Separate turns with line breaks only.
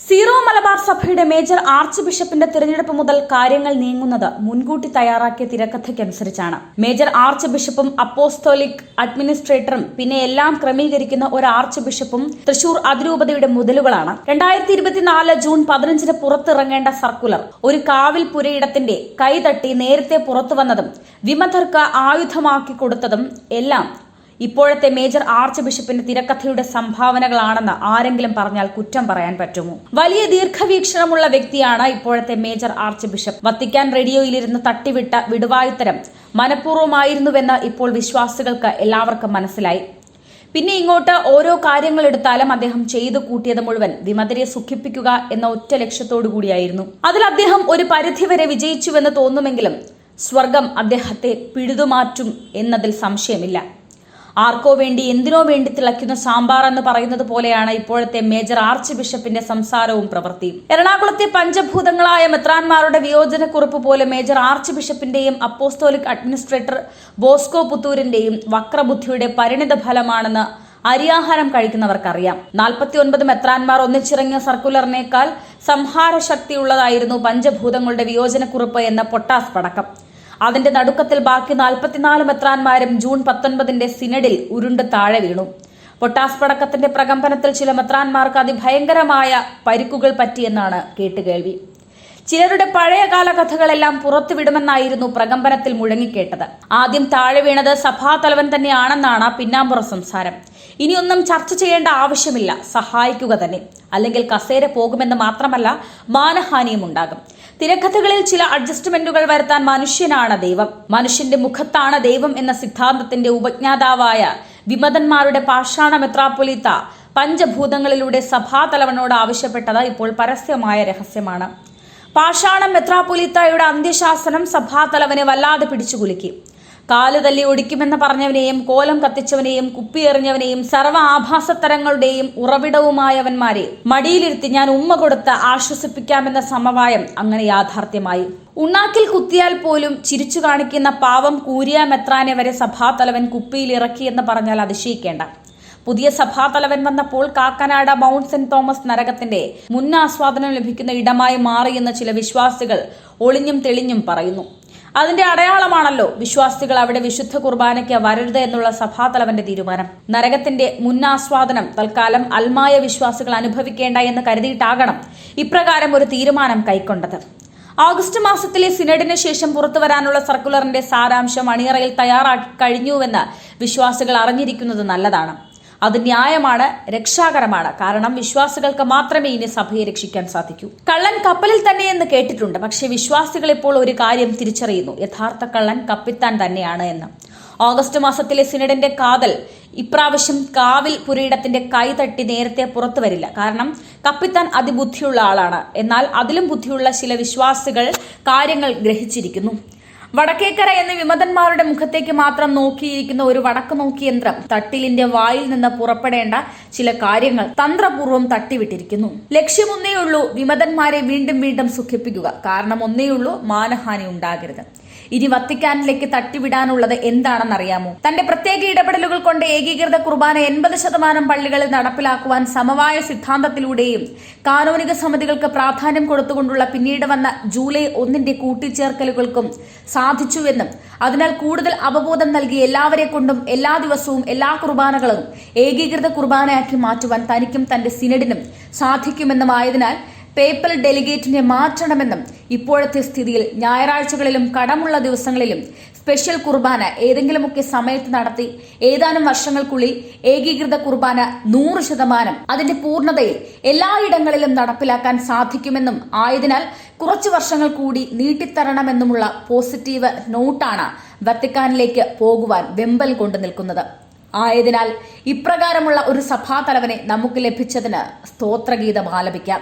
Zero Malabar സഭയുടെ major arch ബിഷപ്പിന്റെ തിരഞ്ഞെടുപ്പ് മുതൽ കാര്യങ്ങൾ നീങ്ങുന്നത് മുൻകൂട്ടി തയ്യാറാക്കിയ തിരക്കഥയ്ക്കനുസരിച്ചാണ്. മേജർ ആർച്ച് ബിഷപ്പും അപ്പോസ്തോലിക് അഡ്മിനിസ്ട്രേറ്ററും പിന്നെ എല്ലാം ക്രമീകരിക്കുന്ന ഒരു ആർച്ച് ബിഷപ്പും തൃശൂർ അതിരൂപതയുടെ മുതലുകളാണ്. രണ്ടായിരത്തി ഇരുപത്തിനാല് ജൂൺ പതിനഞ്ചിന് പുറത്തിറങ്ങേണ്ട സർക്കുലർ ഒരു കാവിൽ പുരയിടത്തിന്റെ കൈതട്ടി നേരത്തെ പുറത്തു വന്നതും വിമതർക്ക് ആയുധമാക്കി കൊടുത്തതും എല്ലാം ഇപ്പോഴത്തെ മേജർ ആർച്ച് ബിഷപ്പിന്റെ തിരക്കഥയുടെ സംഭാവനകളാണെന്ന് ആരെങ്കിലും പറഞ്ഞാൽ കുറ്റം പറയാൻ പറ്റുമോ? വലിയ ദീർഘവീക്ഷണമുള്ള വ്യക്തിയാണ് ഇപ്പോഴത്തെ മേജർ ആർച്ച് ബിഷപ്പ്. വത്തിക്കാൻ റേഡിയോയിലിരുന്ന് തട്ടിവിട്ട വിടുവായുത്തരം മനഃപൂർവമായിരുന്നുവെന്ന് ഇപ്പോൾ വിശ്വാസികൾക്ക് എല്ലാവർക്കും മനസ്സിലായി. പിന്നെ ഇങ്ങോട്ട് ഓരോ കാര്യങ്ങൾ എടുത്താലും അദ്ദേഹം ചെയ്തു കൂട്ടിയത് മുഴുവൻ വിമതരെ സുഖിപ്പിക്കുക എന്ന ഒറ്റ ലക്ഷ്യത്തോടു കൂടിയായിരുന്നു. അതിൽ അദ്ദേഹം ഒരു പരിധിവരെ വിജയിച്ചുവെന്ന് തോന്നുമെങ്കിലും സ്വർഗം അദ്ദേഹത്തെ പിഴുതുമാറ്റും എന്നതിൽ സംശയമില്ല. ആർക്കോ വേണ്ടി എന്തിനോ വേണ്ടി തിളയ്ക്കുന്ന സാമ്പാർ എന്ന് പറയുന്നത് പോലെയാണ് ഇപ്പോഴത്തെ മേജർ ആർച്ച് ബിഷപ്പിന്റെ സംസാരവും പ്രവൃത്തിയും. എറണാകുളത്തെ പഞ്ചഭൂതങ്ങളായ മെത്രാന്മാരുടെ വിയോജനക്കുറിപ്പ് പോലെ മേജർ ആർച്ച് ബിഷപ്പിന്റെയും അപ്പോസ്തോലിക് അഡ്മിനിസ്ട്രേറ്റർ ബോസ്കോ പുത്തൂരിന്റെയും വക്രബുദ്ധിയുടെ പരിണിത ഫലമാണെന്ന് അരിയാഹാരം കഴിക്കുന്നവർക്കറിയാം. നാൽപ്പത്തി ഒൻപത് മെത്രാൻമാർ ഒന്നിച്ചിറങ്ങിയ സർക്കുലറിനേക്കാൾ സംഹാര ശക്തിയുള്ളതായിരുന്നു പഞ്ചഭൂതങ്ങളുടെ വിയോജനക്കുറിപ്പ് എന്ന പൊട്ടാസ് പടക്കം. അതിന്റെ നടുക്കത്തിൽ ബാക്കി നാൽപ്പത്തിനാല് മെത്രാന്മാരും ജൂൺ പത്തൊൻപതിന്റെ സിനഡിൽ ഉരുണ്ട് താഴെ വീണു. പൊട്ടാസ് പടക്കത്തിന്റെ പ്രകമ്പനത്തിൽ ചില മെത്രാന്മാർക്ക് അതിഭയങ്കരമായ പരിക്കുകൾ പറ്റിയെന്നാണ് കേട്ടുകേൾവി. ചിലരുടെ പഴയകാല കഥകളെല്ലാം പുറത്തുവിടുമെന്നായിരുന്നു പ്രകമ്പനത്തിൽ മുഴങ്ങിക്കേട്ടത്. ആദ്യം താഴെ വീണത് സഭാതലവൻ തന്നെയാണെന്നാണ് പിന്നാമ്പുറ സംസാരം. ഇനിയൊന്നും ചർച്ച ചെയ്യേണ്ട ആവശ്യമില്ല. സഹായിക്കുക തന്നെ. അല്ലെങ്കിൽ കസേര പോകുമെന്ന് മാത്രമല്ല മാനഹാനിയും ഉണ്ടാകും തിരക്കഥകളിൽ ചില അഡ്ജസ്റ്റ്മെന്റുകൾ വരുത്താൻ മനുഷ്യനാണ് ദൈവം. മനുഷ്യന്റെ മുഖത്താണ് ദൈവം എന്ന സിദ്ധാന്തത്തിന്റെ ഉപജ്ഞാതാവായ വിമതന്മാരുടെ പാഷാണ മെത്രാപ്പൊലീത്ത പഞ്ചഭൂതങ്ങളിലൂടെ സഭാതലവനോട് ആവശ്യപ്പെട്ടത് ഇപ്പോൾ പരസ്യമായ രഹസ്യമാണ്. പാഷാണം മെത്രാപ്പൊലീത്തായുടെ അന്ത്യശാസനം സഭാതലവനെ വല്ലാതെ പിടിച്ചുകുലുക്കി. കാൽ തല്ലി ഒടിക്കുമെന്ന് പറഞ്ഞവനെയും കോലം കത്തിച്ചവനെയും കുപ്പിയെറിഞ്ഞവനെയും സർവ ആഭാസത്തരങ്ങളുടെയും ഉറവിടവുമായവന്മാരെ മടിയിലിരുത്തി ഞാൻ ഉമ്മ കൊടുത്ത് ആശ്വസിപ്പിക്കാമെന്ന സമവായം അങ്ങനെ യാഥാർത്ഥ്യമായി. ഉണ്ണാക്കിൽ കുത്തിയാൽ പോലും ചിരിച്ചു കാണിക്കുന്ന പാവം കൂരിയ മെത്രാനെ വരെ സഭാതലവൻ കുപ്പിയിൽ ഇറക്കിയെന്ന് പറഞ്ഞാൽ അതിശയിക്കേണ്ട. പുതിയ സഭാതലവൻ വന്നപ്പോൾ കാക്കനാട മൗണ്ട് സെന്റ് തോമസ് നരകത്തിന്റെ മുന്നാസ്വാദനം ലഭിക്കുന്ന ഇടമായി മാറിയെന്ന് ചില വിശ്വാസികൾ ഒളിഞ്ഞും തെളിഞ്ഞും പറയുന്നു. അതിന്റെ അടയാളമാണല്ലോ വിശ്വാസികൾ അവിടെ വിശുദ്ധ കുർബാനയ്ക്ക് വരരുത് എന്നുള്ള സഭാതലവന്റെ തീരുമാനം. നരകത്തിന്റെ മുന്നാസ്വാദനം തൽക്കാലം അൽമായ വിശ്വാസികൾ അനുഭവിക്കേണ്ട എന്ന് കരുതിയിട്ടാകണം ഇപ്രകാരം ഒരു തീരുമാനം കൈക്കൊണ്ടത്. ഓഗസ്റ്റ് മാസത്തിലെ സിനഡിന് ശേഷം പുറത്തു വരാനുള്ള സർക്കുലറിന്റെ സാരാംശം അണിയറയിൽ തയ്യാറാക്കി കഴിഞ്ഞുവെന്ന് വിശ്വാസികൾ അറിഞ്ഞിരിക്കുന്നത് നല്ലതാണ്. അത് ന്യായമാണ് രക്ഷാകരമാണ്. കാരണം വിശ്വാസികൾക്ക് മാത്രമേ ഇനി സഭയെ രക്ഷിക്കാൻ സാധിക്കൂ. കള്ളൻ കപ്പലിൽ തന്നെ എന്ന് കേട്ടിട്ടുണ്ട്. പക്ഷേ വിശ്വാസികൾ ഇപ്പോൾ ഒരു കാര്യം തിരിച്ചറിയുന്നു. യഥാർത്ഥ കള്ളൻ കപ്പിത്താൻ തന്നെയാണ് എന്ന്. ഓഗസ്റ്റ് മാസത്തിലെ സിനഡിന്റെ കാതൽ ഇപ്രാവശ്യം കാവിൽ പുരയിടത്തിന്റെ കൈ തട്ടി നേരത്തെ പുറത്തു വരില്ല. കാരണം കപ്പിത്താൻ അതിബുദ്ധിയുള്ള ആളാണ്. എന്നാൽ അതിലും ബുദ്ധിയുള്ള ചില വിശ്വാസികൾ കാര്യങ്ങൾ ഗ്രഹിച്ചിരിക്കുന്നു. വടക്കേക്കര എന്ന വിമതന്മാരുടെ മുഖത്തേക്ക് മാത്രം നോക്കിയിരിക്കുന്ന ഒരു വടക്ക് നോക്കി യന്ത്രം തട്ടിലിന്റെ വായിൽ നിന്ന് പുറപ്പെടേണ്ട ചില കാര്യങ്ങൾ തന്ത്രപൂർവം തട്ടിവിട്ടിരിക്കുന്നു. ലക്ഷ്യമൊന്നേയുള്ളൂ വിമതന്മാരെ വീണ്ടും വീണ്ടും സുഖിപ്പിക്കുക. കാരണം ഒന്നേയുള്ളൂ മാനഹാനി ഉണ്ടാകരുത്. ഇനി വത്തിക്കാനിലേക്ക് തട്ടിവിടാനുള്ളത് എന്താണെന്നറിയാമോ? തന്റെ പ്രത്യേക ഇടപെടലുകൾ കൊണ്ട് ഏകീകൃത കുർബാന എൺപത് ശതമാനം പള്ളികളിൽ നടപ്പിലാക്കുവാൻ സമവായ സിദ്ധാന്തത്തിലൂടെയും കാനോനിക സമിതികൾക്ക് പ്രാധാന്യം കൊടുത്തുകൊണ്ടുള്ള പിന്നീട് വന്ന ജൂലൈ ഒന്നിന്റെ കൂട്ടിച്ചേർക്കലുകൾക്കും സാധിച്ചുവെന്നും അതിനാൽ കൂടുതൽ അവബോധം നൽകി എല്ലാവരെ കൊണ്ടും എല്ലാ ദിവസവും എല്ലാ കുർബാനകളും ഏകീകൃത കുർബാനയാക്കി മാറ്റുവാൻ തനിക്കും തന്റെ സിനഡിനും സാധിക്കുമെന്നുമായതിനാൽ പേപ്പൽ ഡെലിഗേറ്റിനെ മാറ്റണമെന്നും ഇപ്പോഴത്തെ സ്ഥിതിയിൽ ഞായറാഴ്ചകളിലും കടമുള്ള ദിവസങ്ങളിലും സ്പെഷ്യൽ കുർബാന ഏതെങ്കിലുമൊക്കെ സമയത്ത് നടത്തി ഏതാനും വർഷങ്ങൾക്കുള്ളിൽ ഏകീകൃത കുർബാന നൂറ് ശതമാനം അതിന്റെ പൂർണതയിൽ എല്ലായിടങ്ങളിലും നടപ്പിലാക്കാൻ സാധിക്കുമെന്നും ആയതിനാൽ കുറച്ചു വർഷങ്ങൾ കൂടി നീട്ടിത്തരണമെന്നുമുള്ള പോസിറ്റീവ് നോട്ടാണ് വത്തിക്കാനിലേക്ക് പോകുവാൻ വെമ്പൽ കൊണ്ടു നിൽക്കുന്നത്. ആയതിനാൽ ഇപ്രകാരമുള്ള ഒരു സഭാതലവനെ നമുക്ക് ലഭിച്ചതിന് സ്തോത്രഗീതം ആലപിക്കാം.